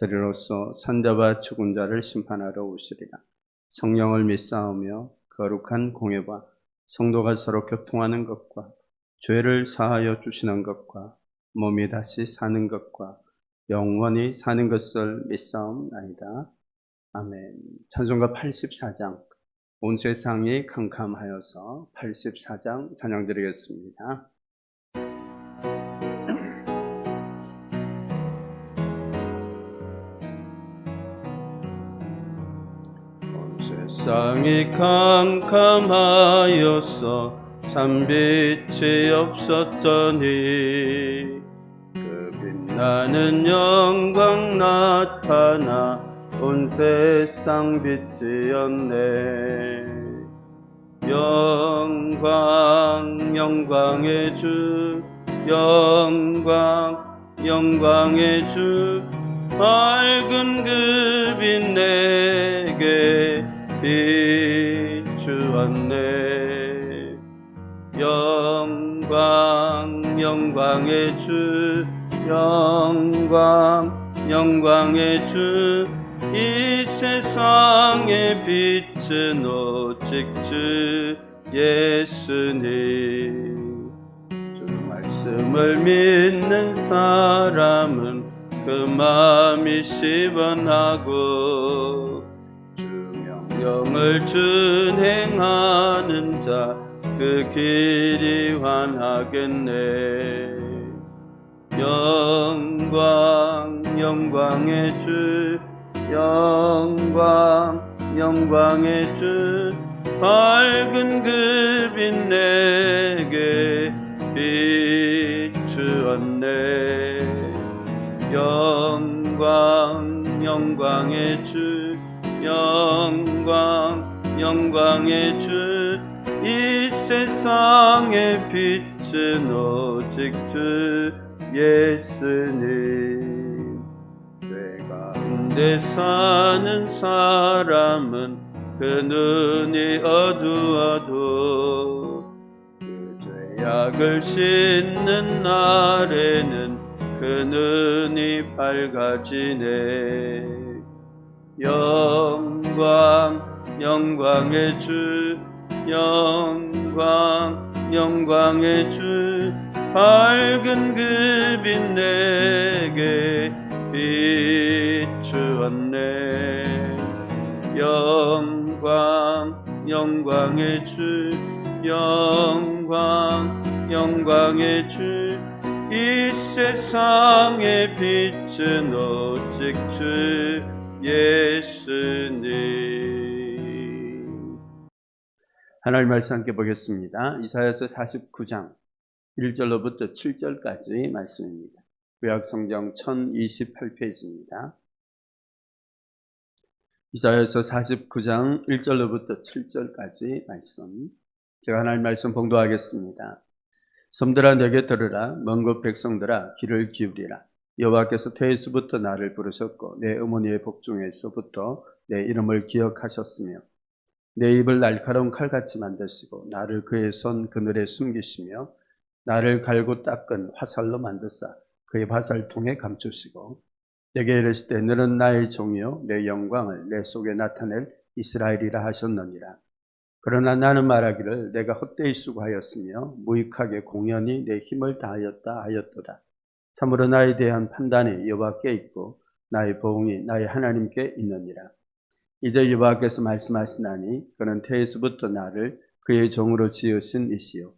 저리로서 산자와 죽은 자를 심판하러 오시리라. 성령을 믿사오며 거룩한 공예와 성도가 서로 교통하는 것과 죄를 사하여 주시는 것과 몸이 다시 사는 것과 영원히 사는 것을 믿사옵나이다. 아멘. 찬송가 84장 온 세상이 캄캄하여서 84장 찬양 드리겠습니다. 세상이 캄캄하여서 산빛이 없었더니 그 빛나는 영광 나타나 온 세상 빛이었네. 영광 영광의 주 영광 영광의 주 밝은 그 비추었네. 영광 영광의 주 영광 영광의 주 이 세상의 빛은 오직 주 예수님. 주 말씀을 믿는 사람은 그 마음이 시원하고 주 명령을 준행하는 자 그 길이 환하겠네. 영광 영광의 주 영광 영광의 주 밝은 그 빛 내게 비추었네. 영광 영광의 주 영광 영광의 주 이 세상의 빛은 오직 주 예수님. 죄 가운데 사는 사람은 그 눈이 어두워도 그 죄악을 씻는 날에는 그 눈이 밝아지네 영광 영광의 주 영광 영광의 주 밝은 그 빛 내게 비추었네. 영광 영광의 주 영광 영광의 주 이 세상의 빛은 오직 주 예수님 하나님 말씀 함께 보겠습니다. 이사야서 49장 1절로부터 7절까지 말씀입니다. 구약성경 1028페이지입니다. 이사야서 49장 1절로부터 7절까지 말씀. 제가 하나님 말씀 봉도하겠습니다. 섬들아 내게 들으라 먼곳 백성들아 귀를 기울이라 여호와께서 태에서부터 나를 부르셨고 내 어머니의 복중에서부터 내 이름을 기억하셨으며 내 입을 날카로운 칼같이 만드시고 나를 그의 손 그늘에 숨기시며 나를 갈고 닦은 화살로 만드사 그의 화살통에 감추시고 내게 이르시되 너는 나의 종이요 내 영광을 내 속에 나타낼 이스라엘이라 하셨느니라. 그러나 나는 말하기를 내가 헛되이 수고하였으며 무익하게 공연히 내 힘을 다하였다 하였도다 참으로 나에 대한 판단이 여호와께 있고 나의 보응이 나의 하나님께 있느니라 이제 여호와께서 말씀하시나니 그는 태에서부터 나를 그의 종으로 지으신 이시요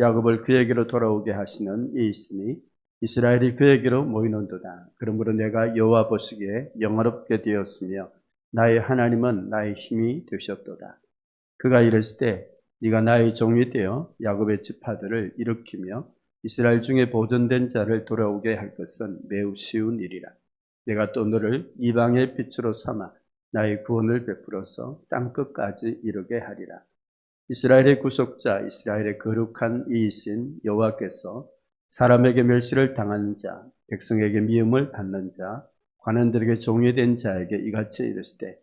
야곱을 그에게로 돌아오게 하시는 이이시니 이스라엘이 그에게로 모이는도다. 그러므로 내가 여호와 보시기에 영화롭게 되었으며 나의 하나님은 나의 힘이 되셨도다. 그가 이르시되 네가 나의 종이 되어 야곱의 지파들을 일으키며 이스라엘 중에 보존된 자를 돌아오게 할 것은 매우 쉬운 일이라. 내가 또 너를 이방의 빛으로 삼아 나의 구원을 베풀어서 땅 끝까지 이르게 하리라. 이스라엘의 구속자, 이스라엘의 거룩한 이이신 여호와께서 사람에게 멸시를 당하는 자, 백성에게 미움을 받는 자, 관원들에게 종이 된 자에게 이같이 이르시되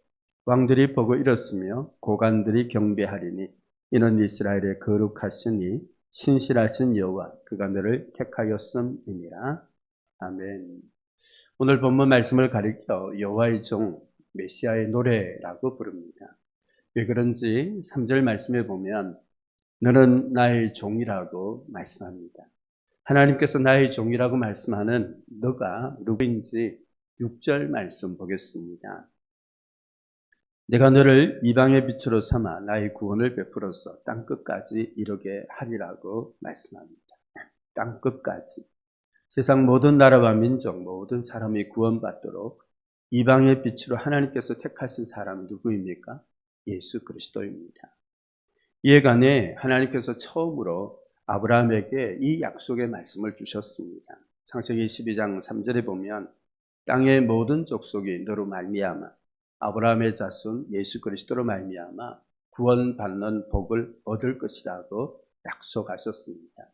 왕들이 보고 일었으며 고관들이 경배하리니 이는 이스라엘의 거룩하시니 신실하신 여호와 그가 너를 택하였음이니라. 아멘. 오늘 본문 말씀을 가리켜 여호와의 종 메시아의 노래라고 부릅니다. 왜 그런지 3절 말씀에 보면 너는 나의 종이라고 말씀합니다. 하나님께서 나의 종이라고 말씀하는 너가 누구인지 6절 말씀 보겠습니다. 내가 너를 이방의 빛으로 삼아 나의 구원을 베풀어서 땅 끝까지 이르게 하리라고 말씀합니다. 땅 끝까지. 세상 모든 나라와 민족, 모든 사람이 구원받도록 이방의 빛으로 하나님께서 택하신 사람이 누구입니까? 예수 그리스도입니다. 이에 관해 하나님께서 처음으로 아브라함에게 이 약속의 말씀을 주셨습니다. 창세기 12장 3절에 보면 땅의 모든 족속이 너로 말미암아 아브라함의 자손 예수 그리스도로 말미암아 구원받는 복을 얻을 것이라고 약속하셨습니다.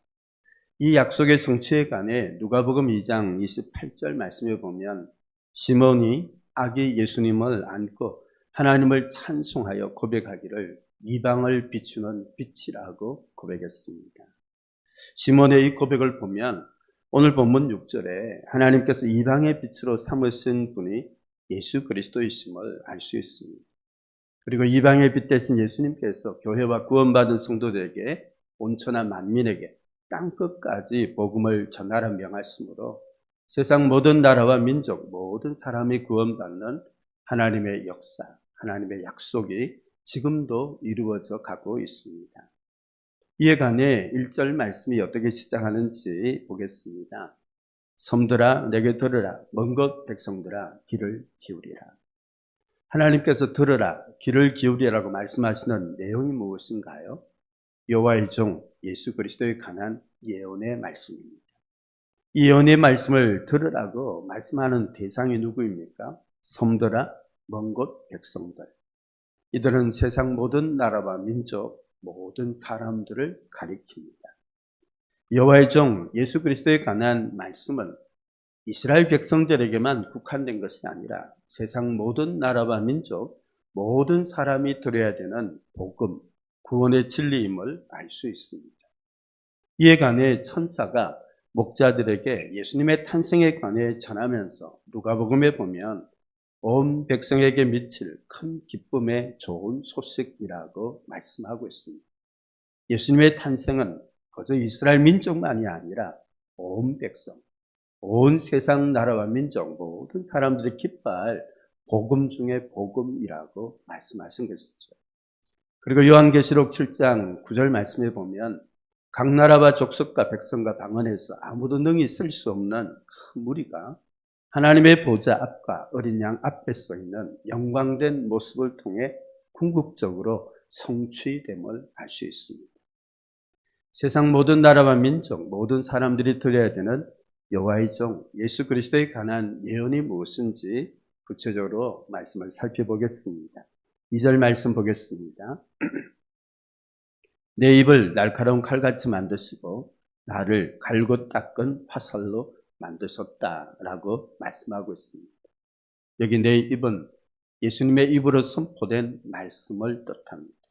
이 약속의 성취에 관해 누가복음 2장 28절 말씀에 보면 시몬이 아기 예수님을 안고 하나님을 찬송하여 고백하기를 이방을 비추는 빛이라고 고백했습니다. 시몬의 이 고백을 보면 오늘 본문 6절에 하나님께서 이방의 빛으로 삼으신 분이 예수 그리스도이심을 알 수 있습니다. 그리고 이방의 빛 대신 예수님께서 교회와 구원받은 성도들에게 온천한 만민에게 땅 끝까지 복음을 전하라 명하심으로 세상 모든 나라와 민족 모든 사람이 구원받는 하나님의 역사, 하나님의 약속이 지금도 이루어져 가고 있습니다. 이에 관해 1절 말씀이 어떻게 시작하는지 보겠습니다. 섬들아 내게 들으라 먼곳 백성들아 귀를 기울이라 하나님께서 들으라 귀를 기울이라고 말씀하시는 내용이 무엇인가요? 여호와의 종 예수 그리스도에 관한 예언의 말씀입니다. 이 예언의 말씀을 들으라고 말씀하는 대상이 누구입니까? 섬들아 먼 곳 백성들 이들은 세상 모든 나라와 민족 모든 사람들을 가리킵니다. 여호와의 종 예수 그리스도에 관한 말씀은 이스라엘 백성들에게만 국한된 것이 아니라 세상 모든 나라와 민족 모든 사람이 들어야 되는 복음, 구원의 진리임을 알 수 있습니다. 이에 관해 천사가 목자들에게 예수님의 탄생에 관해 전하면서 누가복음에 보면 온 백성에게 미칠 큰 기쁨의 좋은 소식이라고 말씀하고 있습니다. 예수님의 탄생은 거저 이스라엘 민족만이 아니라 온 백성, 온 세상 나라와 민족 모든 사람들이 기뻐할 복음 중의 복음이라고 말씀하신 것이죠. 그리고 요한계시록 7장 9절 말씀에 보면 각 나라와 족속과 백성과 방언에서 아무도 능히 쓸 수 없는 큰 무리가 하나님의 보좌 앞과 어린 양 앞에 서 있는 영광된 모습을 통해 궁극적으로 성취됨을 알 수 있습니다. 세상 모든 나라와 민족, 모든 사람들이 들려야 되는 여호와의 종 예수 그리스도에 관한 예언이 무엇인지 구체적으로 말씀을 살펴보겠습니다. 2절 말씀 보겠습니다. 내 입을 날카로운 칼같이 만드시고 나를 갈고 닦은 화살로 만드셨다라고 말씀하고 있습니다. 여기 내 입은 예수님의 입으로 선포된 말씀을 뜻합니다.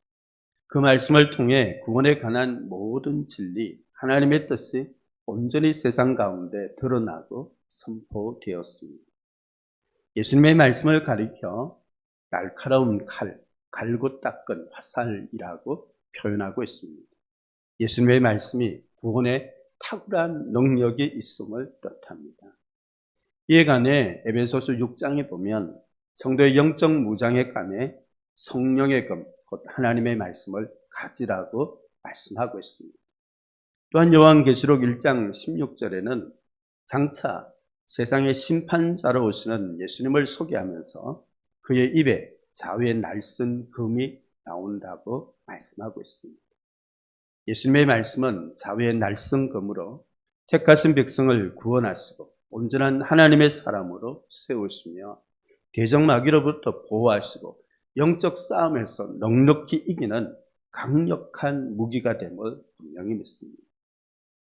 그 말씀을 통해 구원에 관한 모든 진리, 하나님의 뜻이 온전히 세상 가운데 드러나고 선포되었습니다. 예수님의 말씀을 가리켜 날카로운 칼, 갈고 닦은 화살이라고 표현하고 있습니다. 예수님의 말씀이 구원에 탁월한 능력이 있음을 뜻합니다. 이에 관해 에베소서 6장에 보면 성도의 영적 무장에 관해 성령의 금, 곧 하나님의 말씀을 가지라고 말씀하고 있습니다. 또한 요한계시록 1장 16절에는 장차 세상의 심판자로 오시는 예수님을 소개하면서 그의 입에 자위의 날선 금이 나온다고 말씀하고 있습니다. 예수님의 말씀은 자위의 날선 금으로 택하신 백성을 구원하시고 온전한 하나님의 사람으로 세우시며 대적 마귀로부터 보호하시고 영적 싸움에서 넉넉히 이기는 강력한 무기가 됨을 분명히 믿습니다.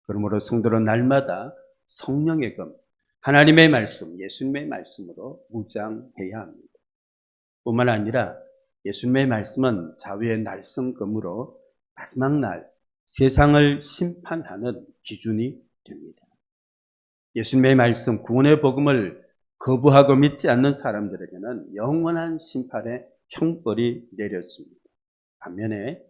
그러므로 성도는 날마다 성령의 금, 하나님의 말씀, 예수님의 말씀으로 무장해야 합니다. 뿐만 아니라 예수님의 말씀은 자유의 날성금으로 마지막 날 세상을 심판하는 기준이 됩니다. 예수님의 말씀, 구원의 복음을 거부하고 믿지 않는 사람들에게는 영원한 심판의 형벌이 내려집니다. 반면에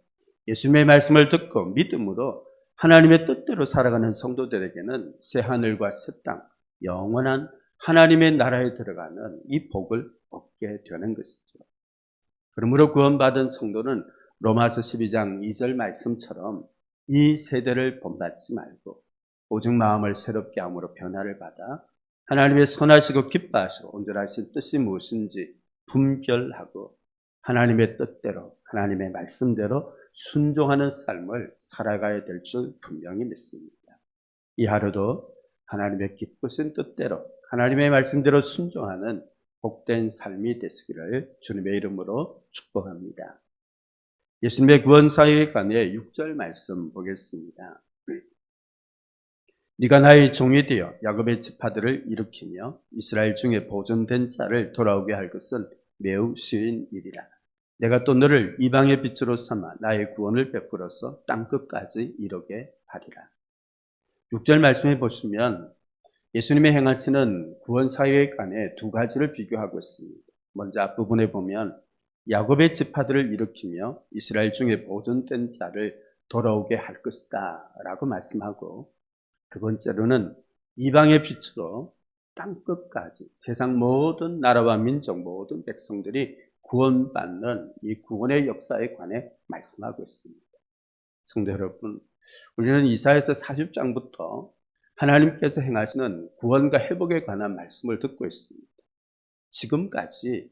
예수님의 말씀을 듣고 믿음으로 하나님의 뜻대로 살아가는 성도들에게는 새 하늘과 새 땅, 영원한 하나님의 나라에 들어가는 이 복을 얻게 되는 것이죠. 그러므로 구원받은 성도는 로마서 12장 2절 말씀처럼 이 세대를 본받지 말고 오직 마음을 새롭게 함으로 변화를 받아 하나님의 선하시고 기뻐하시고 온전하신 뜻이 무엇인지 분별하고 하나님의 뜻대로 하나님의 말씀대로 순종하는 삶을 살아가야 될 줄 분명히 믿습니다. 이 하루도 하나님의 기쁘신 뜻대로 하나님의 말씀대로 순종하는 복된 삶이 되시기를 주님의 이름으로 축복합니다. 예수님의 구원 사역에 관해 6절 말씀 보겠습니다. 네가 나의 종이 되어 야곱의 지파들을 일으키며 이스라엘 중에 보존된 자를 돌아오게 할 것은 매우 쉬운 일이라. 내가 또 너를 이방의 빛으로 삼아 나의 구원을 베풀어서 땅끝까지 이르게 하리라. 6절 말씀해 보시면 예수님의 행하시는 구원 사역에 관해 두 가지를 비교하고 있습니다. 먼저 앞부분에 보면 야곱의 지파들을 일으키며 이스라엘 중에 보존된 자를 돌아오게 할 것이다 라고 말씀하고 두 번째로는 이방의 빛으로 땅끝까지 세상 모든 나라와 민족 모든 백성들이 구원받는 이 구원의 역사에 관해 말씀하고 있습니다. 성도 여러분, 우리는 이사에서 40장부터 하나님께서 행하시는 구원과 회복에 관한 말씀을 듣고 있습니다. 지금까지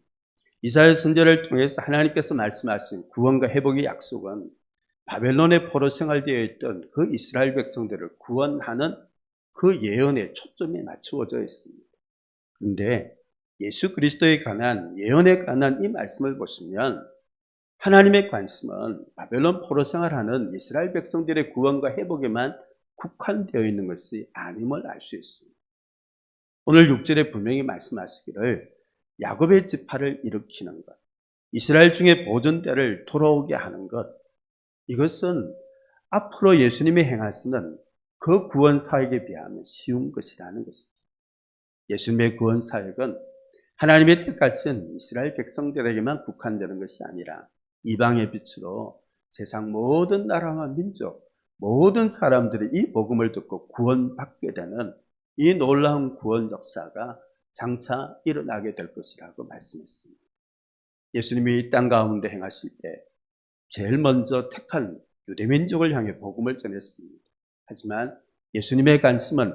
이사야 선제를 통해서 하나님께서 말씀하신 구원과 회복의 약속은 바벨론의 포로 생활되어 있던 그 이스라엘 백성들을 구원하는 그 예언에 초점이 맞추어져 있습니다. 그런데 예수 그리스도에 관한 예언에 관한 이 말씀을 보시면 하나님의 관심은 바벨론 포로 생활하는 이스라엘 백성들의 구원과 회복에만 국한되어 있는 것이 아님을 알 수 있습니다. 오늘 6절에 분명히 말씀하시기를 야곱의 지파를 일으키는 것, 이스라엘 중에 보존대를 돌아오게 하는 것, 이것은 앞으로 예수님이 행하시는 그 구원 사역에 비하면 쉬운 것이라는 것입니다. 예수님의 구원 사역은 하나님의 뜻같은 이스라엘 백성들에게만 국한되는 것이 아니라 이방의 빛으로 세상 모든 나라와 민족, 모든 사람들이 이 복음을 듣고 구원받게 되는 이 놀라운 구원 역사가 장차 일어나게 될 것이라고 말씀했습니다. 예수님이 이땅 가운데 행하실 때 제일 먼저 택한 유대민족을 향해 복음을 전했습니다. 하지만 예수님의 관심은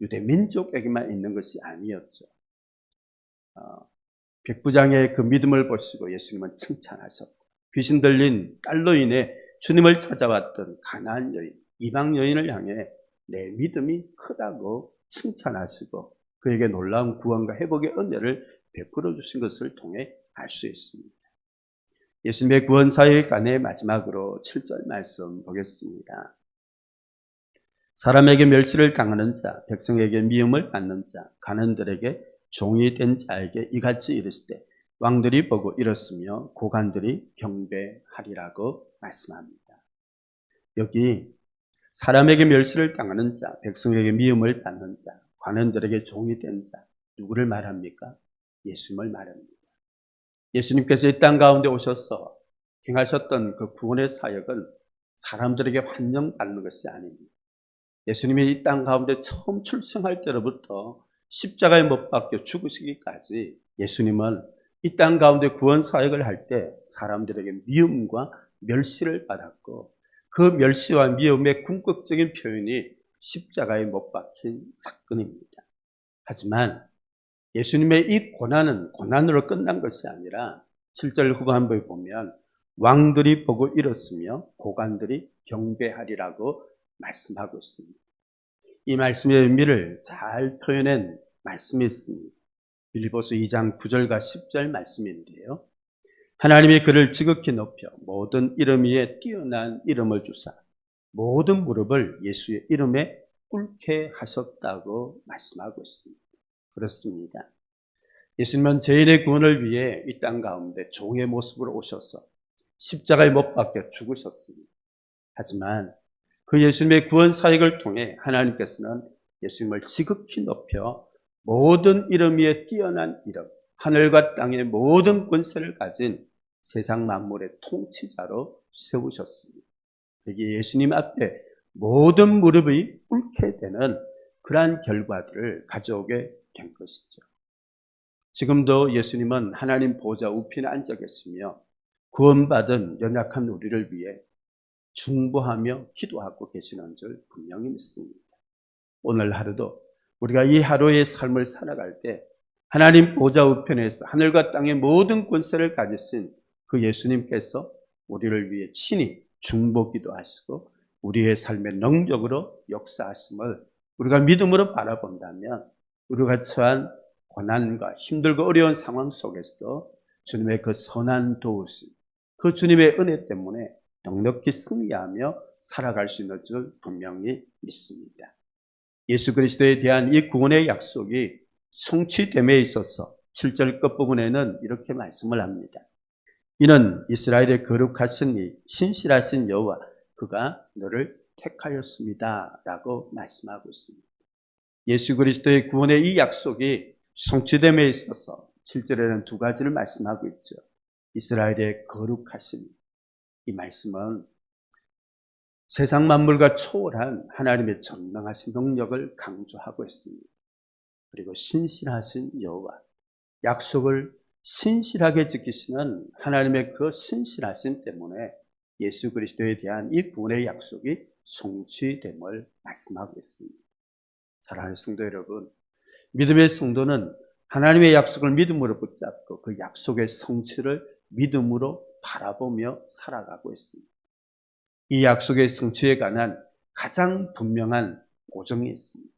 유대 민족에게만 있는 것이 아니었죠. 어, 백부장의 그 믿음을 보시고 예수님은 칭찬하셨고 귀신 들린 딸로 인해 주님을 찾아왔던 가나안 여인, 이방 여인을 향해 내 믿음이 크다고 칭찬하시고 그에게 놀라운 구원과 회복의 은혜를 베풀어 주신 것을 통해 알 수 있습니다. 예수님의 구원 사역에 관해 마지막으로 7절 말씀 보겠습니다. 사람에게 멸시를 당하는 자, 백성에게 미움을 받는 자, 가는들에게 종이 된 자에게 이같이 이르시되 왕들이 보고 이렇으며 고관들이 경배하리라고 말씀합니다. 여기 사람에게 멸시를 당하는 자, 백성에게 미움을 받는 자, 관원들에게 종이 된 자, 누구를 말합니까? 예수님을 말합니다. 예수님께서 이 땅 가운데 오셔서 행하셨던 그 구원의 사역은 사람들에게 환영받는 것이 아닙니다. 예수님이 이 땅 가운데 처음 출생할 때로부터 십자가에 못 박혀 죽으시기까지 예수님은 이 땅 가운데 구원 사역을 할 때 사람들에게 미움과 멸시를 받았고 그 멸시와 미움의 궁극적인 표현이 십자가에 못 박힌 사건입니다. 하지만 예수님의 이 고난은 고난으로 끝난 것이 아니라 7절 후반부에 보면 왕들이 보고 일었으며 고관들이 경배하리라고 말씀하고 있습니다. 이 말씀의 의미를 잘 표현한 말씀이 있습니다. 빌리보스 2장 9절과 10절 말씀인데요. 하나님이 그를 지극히 높여 모든 이름 위에 뛰어난 이름을 주사 모든 무릎을 예수의 이름에 꿇게 하셨다고 말씀하고 있습니다. 그렇습니다. 예수님은 죄인의 구원을 위해 이 땅 가운데 종의 모습으로 오셔서 십자가에 못 박혀 죽으셨습니다. 하지만 그 예수님의 구원 사역을 통해 하나님께서는 예수님을 지극히 높여 모든 이름 위에 뛰어난 이름, 하늘과 땅의 모든 권세를 가진 세상 만물의 통치자로 세우셨습니다. 여기 예수님 앞에 모든 무릎이 꿇게 되는 그러한 결과들을 가져오게 된 것이죠. 지금도 예수님은 하나님 보좌 우편에 앉아 계시며 구원받은 연약한 우리를 위해 중보하며 기도하고 계시는 줄 분명히 믿습니다. 오늘 하루도 우리가 이 하루의 삶을 살아갈 때 하나님 보좌 우편에서 하늘과 땅의 모든 권세를 가지신 그 예수님께서 우리를 위해 친히 중보기도 하시고 우리의 삶의 능력으로 역사하심을 우리가 믿음으로 바라본다면 우리가 처한 고난과 힘들고 어려운 상황 속에서도 주님의 그 선한 도우심, 그 주님의 은혜 때문에 넉넉히 승리하며 살아갈 수 있는 줄 분명히 믿습니다. 예수 그리스도에 대한 이 구원의 약속이 성취됨에 있어서 7절 끝부분에는 이렇게 말씀을 합니다. 이는 이스라엘의 거룩하신 이 신실하신 여호와 그가 너를 택하였습니다. 라고 말씀하고 있습니다. 예수 그리스도의 구원의 이 약속이 성취됨에 있어서 7절에는 두 가지를 말씀하고 있죠. 이스라엘의 거룩하신 이 말씀은 세상 만물과 초월한 하나님의 전능하신 능력을 강조하고 있습니다. 그리고 신실하신 여호와 약속을 신실하게 지키시는 하나님의 그 신실하심 때문에 예수 그리스도에 대한 이 구원의 약속이 성취됨을 말씀하고 있습니다. 사랑하는 성도 여러분, 믿음의 성도는 하나님의 약속을 믿음으로 붙잡고 그 약속의 성취를 믿음으로 바라보며 살아가고 있습니다. 이 약속의 성취에 관한 가장 분명한 고정이 있습니다.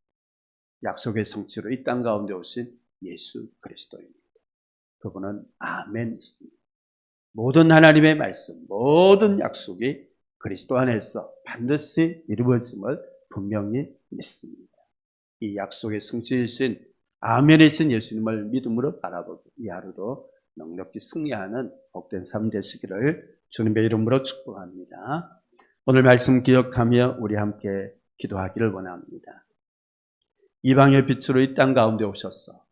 약속의 성취로 이 땅 가운데 오신 예수 그리스도입니다. 그분은 아멘이십니다. 모든 하나님의 말씀, 모든 약속이 그리스도 안에서 반드시 이루어짐을 분명히 믿습니다. 이 약속의 성취이신 아멘이신 예수님을 믿음으로 바라보고 이 하루도 넉넉히 승리하는 복된 삶 되시기를 주님의 이름으로 축복합니다. 오늘 말씀 기억하며 우리 함께 기도하기를 원합니다. 이방의 빛으로 이 땅 가운데 오셨어.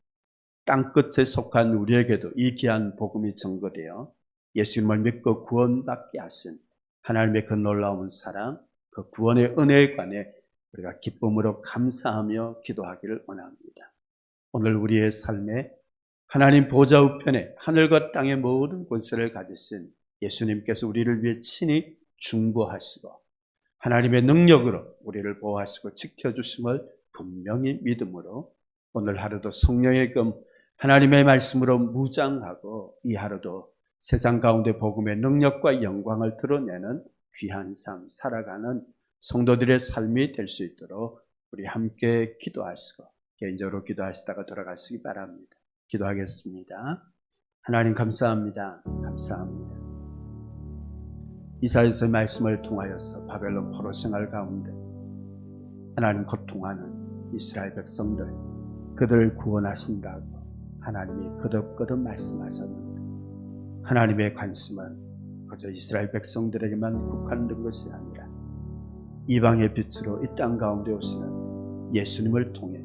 땅 끝에 속한 우리에게도 이 귀한 복음이 증거되어 예수님을 믿고 구원받게 하신 하나님의 그 놀라운 사랑, 그 구원의 은혜에 관해 우리가 기쁨으로 감사하며 기도하기를 원합니다. 오늘 우리의 삶에 하나님 보좌 우편에 하늘과 땅의 모든 권세를 가지신 예수님께서 우리를 위해 친히 중보하시고 하나님의 능력으로 우리를 보호하시고 지켜주심을 분명히 믿음으로 오늘 하루도 성령의 금 하나님의 말씀으로 무장하고 이 하루도 세상 가운데 복음의 능력과 영광을 드러내는 귀한 삶 살아가는 성도들의 삶이 될 수 있도록 우리 함께 기도하시고 개인적으로 기도하시다가 돌아가시기 바랍니다. 기도하겠습니다. 하나님 감사합니다. 감사합니다. 이사에서의 말씀을 통하여서 바벨론 포로 생활 가운데 하나님 고통하는 이스라엘 백성들 그들을 구원하신다고 하나님이 거듭거듭 말씀하셨는데 하나님의 관심은 그저 이스라엘 백성들에게만 국한된 것이 아니라 이방의 빛으로 이 땅 가운데 오시는 예수님을 통해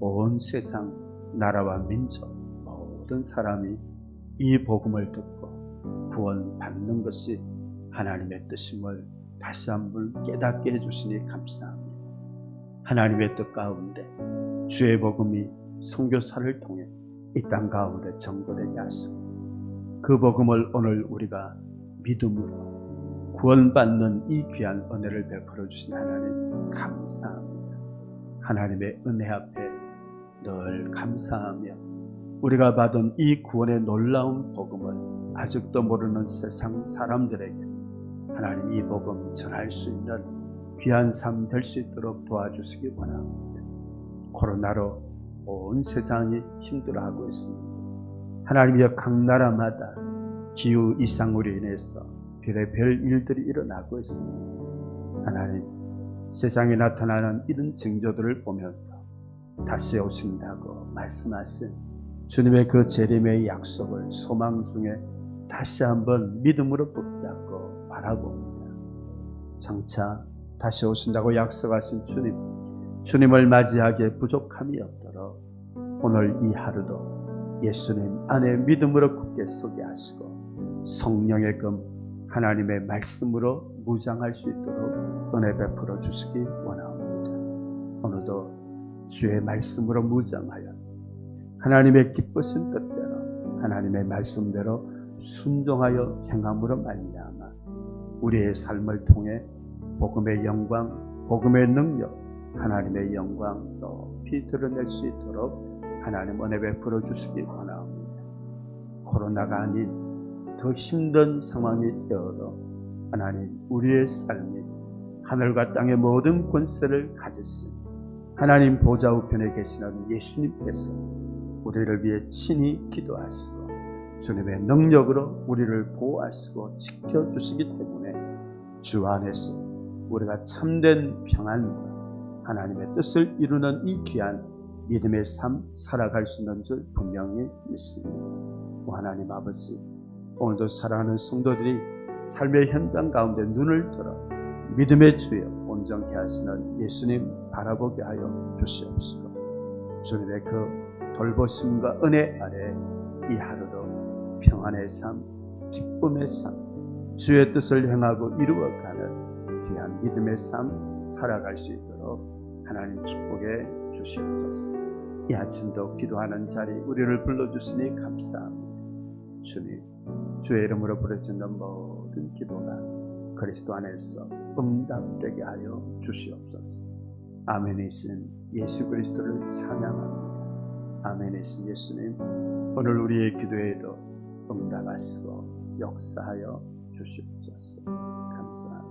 온 세상 나라와 민족 모든 사람이 이 복음을 듣고 구원받는 것이 하나님의 뜻임을 다시 한번 깨닫게 해주시니 감사합니다. 하나님의 뜻 가운데 주의 복음이 선교사를 통해 이 땅 가운데 전거되게 하시고 그 복음을 오늘 우리가 믿음으로 구원받는 이 귀한 은혜를 베풀어 주신 하나님 감사합니다. 하나님의 은혜 앞에 늘 감사하며 우리가 받은 이 구원의 놀라운 복음을 아직도 모르는 세상 사람들에게 하나님 이 복음 전할 수 있는 귀한 삶 될 수 있도록 도와주시기 원합니다. 코로나로 온 세상이 힘들어하고 있습니다. 하나님이여 각 나라마다 기후 이상으로 인해서 별의별 일들이 일어나고 있습니다. 하나님, 세상에 나타나는 이런 징조들을 보면서 다시 오신다고 말씀하신 주님의 그 재림의 약속을 소망 중에 다시 한번 믿음으로 붙잡고 바라봅니다. 장차 다시 오신다고 약속하신 주님, 주님을 맞이하기에 부족함이 없도록 오늘 이 하루도 예수님 안에 믿음으로 굳게 서게 하시고 성령의 금 하나님의 말씀으로 무장할 수 있도록 은혜 베풀어 주시기 원합니다. 오늘도 주의 말씀으로 무장하여서 하나님의 기쁘신 뜻대로 하나님의 말씀대로 순종하여 행함으로 말미암아 우리의 삶을 통해 복음의 영광, 복음의 능력, 하나님의 영광 높이 드러낼 수 있도록 하나님 은혜 베풀어 주시기 원합니다. 코로나가 아닌 더 힘든 상황이 되어도 하나님 우리의 삶이 하늘과 땅의 모든 권세를 가지신 하나님 보좌 우편에 계시는 예수님께서 우리를 위해 친히 기도하시고 주님의 능력으로 우리를 보호하시고 지켜주시기 때문에 주 안에서 우리가 참된 평안과 하나님의 뜻을 이루는 이 귀한 믿음의 삶 살아갈 수 있는 줄 분명히 믿습니다. 오 하나님 아버지 오늘도 사랑하는 성도들이 삶의 현장 가운데 눈을 들어 믿음의 주여 온전케 하시는 예수님 바라보게 하여 주시옵시고 주님의 그 돌보심과 은혜 아래 이 하루도 평안의 삶, 기쁨의 삶, 주의 뜻을 행하고 이루어가는 귀한 믿음의 삶 살아갈 수 있도록 하나님 축복해 주시옵소서. 이 아침도 기도하는 자리 우리를 불러주시니 감사합니다. 주님, 주의 이름으로 부르짖는 모든 기도가 그리스도 안에서 응답되게 하여 주시옵소서. 아멘이신 예수 그리스도를 찬양합니다. 아멘이신 예수님, 오늘 우리의 기도에도 응답하시고 역사하여 주시옵소서. 감사합니다.